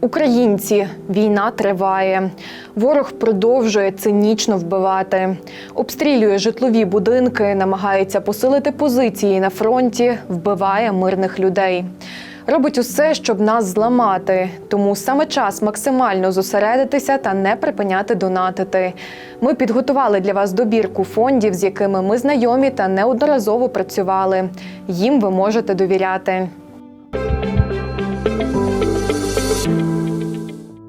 Українці, війна триває. Ворог продовжує цинічно вбивати, обстрілює житлові будинки, намагається посилити позиції на фронті, вбиває мирних людей. Робить усе, щоб нас зламати. Тому саме час максимально зосередитися та не припиняти донатити. Ми підготували для вас добірку фондів, з якими ми знайомі та неодноразово працювали. Їм ви можете довіряти.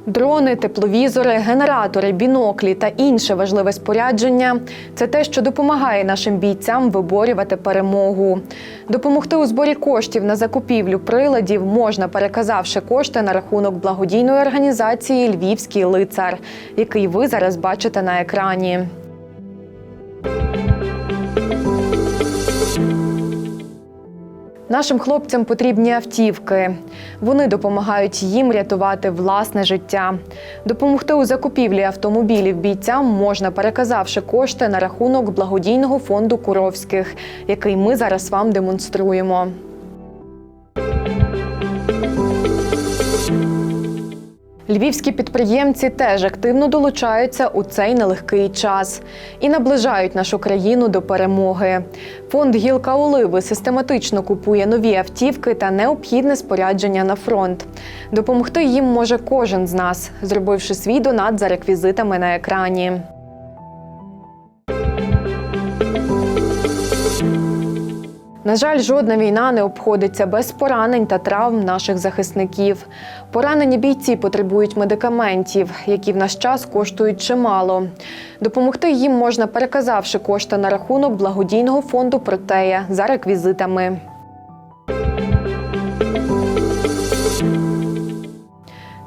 Дрони, тепловізори, генератори, біноклі та інше важливе спорядження це те, що допомагає нашим бійцям виборювати перемогу. Допомогти у зборі коштів на закупівлю приладів можна, переказавши кошти на рахунок благодійної організації Львівський лицар, який ви зараз бачите на екрані. Нашим хлопцям потрібні автівки. Вони допомагають їм рятувати власне життя. Допомогти у закупівлі автомобілів бійцям можна, переказавши кошти на рахунок благодійного фонду Куровських, який ми зараз вам демонструємо. Львівські підприємці теж активно долучаються у цей нелегкий час і наближають нашу країну до перемоги. Фонд Гілка Оливи систематично купує нові автівки та необхідне спорядження на фронт. Допомогти їм може кожен з нас, зробивши свій донат за реквізитами на екрані. На жаль, жодна війна не обходиться без поранень та травм наших захисників. Поранені бійці потребують медикаментів, які в наш час коштують чимало. Допомогти їм можна, переказавши кошти на рахунок благодійного фонду Протея за реквізитами.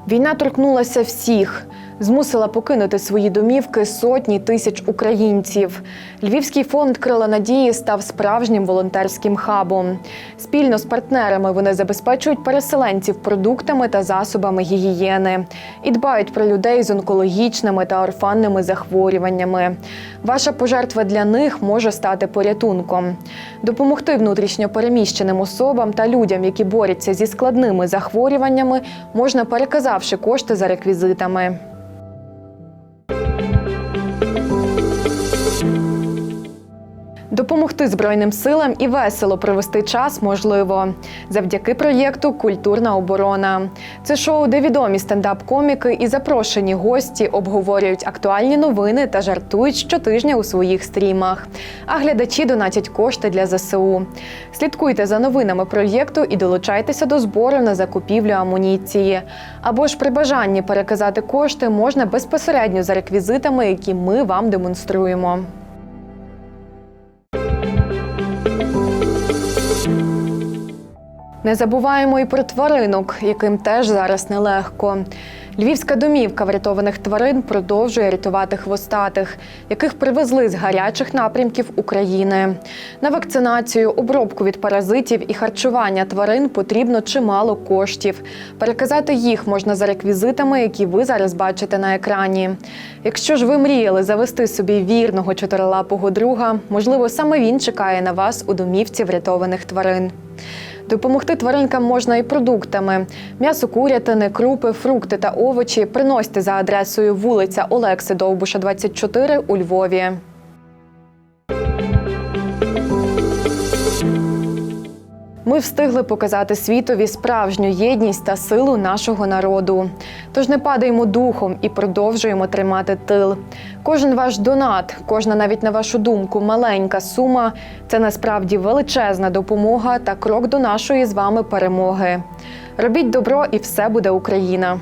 Війна торкнулася всіх, змусила покинути свої домівки сотні тисяч українців. Львівський фонд Крила Надії став справжнім волонтерським хабом. Спільно з партнерами вони забезпечують переселенців продуктами та засобами гігієни і дбають про людей з онкологічними та орфанними захворюваннями. Ваша пожертва для них може стати порятунком. Допомогти внутрішньо переміщеним особам та людям, які борються зі складними захворюваннями, можна переказавши кошти за реквізитами. Peace. Допомогти Збройним силам і весело провести час можливо завдяки проєкту Культурна оборона. Це шоу, де відомі стендап-коміки і запрошені гості обговорюють актуальні новини та жартують щотижня у своїх стрімах. А глядачі донатять кошти для ЗСУ. Слідкуйте за новинами проєкту і долучайтеся до збору на закупівлю амуніції. Або ж при бажанні переказати кошти можна безпосередньо за реквізитами, які ми вам демонструємо. Не забуваємо і про тваринок, яким теж зараз нелегко. Львівська домівка врятованих тварин продовжує рятувати хвостатих, яких привезли з гарячих напрямків України. На вакцинацію, обробку від паразитів і харчування тварин потрібно чимало коштів. Переказати їх можна за реквізитами, які ви зараз бачите на екрані. Якщо ж ви мріяли завести собі вірного чотирилапого друга, можливо, саме він чекає на вас у домівці врятованих тварин. Допомогти тваринкам можна і продуктами: м'ясо курятини, крупи, фрукти та овочі приносьте за адресою вулиця Олекси Довбуша, 24 у Львові. Ми встигли показати світові справжню єдність та силу нашого народу. Тож не падаємо духом і продовжуємо тримати тил. Кожен ваш донат, кожна навіть на вашу думку, маленька сума це насправді величезна допомога та крок до нашої з вами перемоги. Робіть добро, і все буде Україна.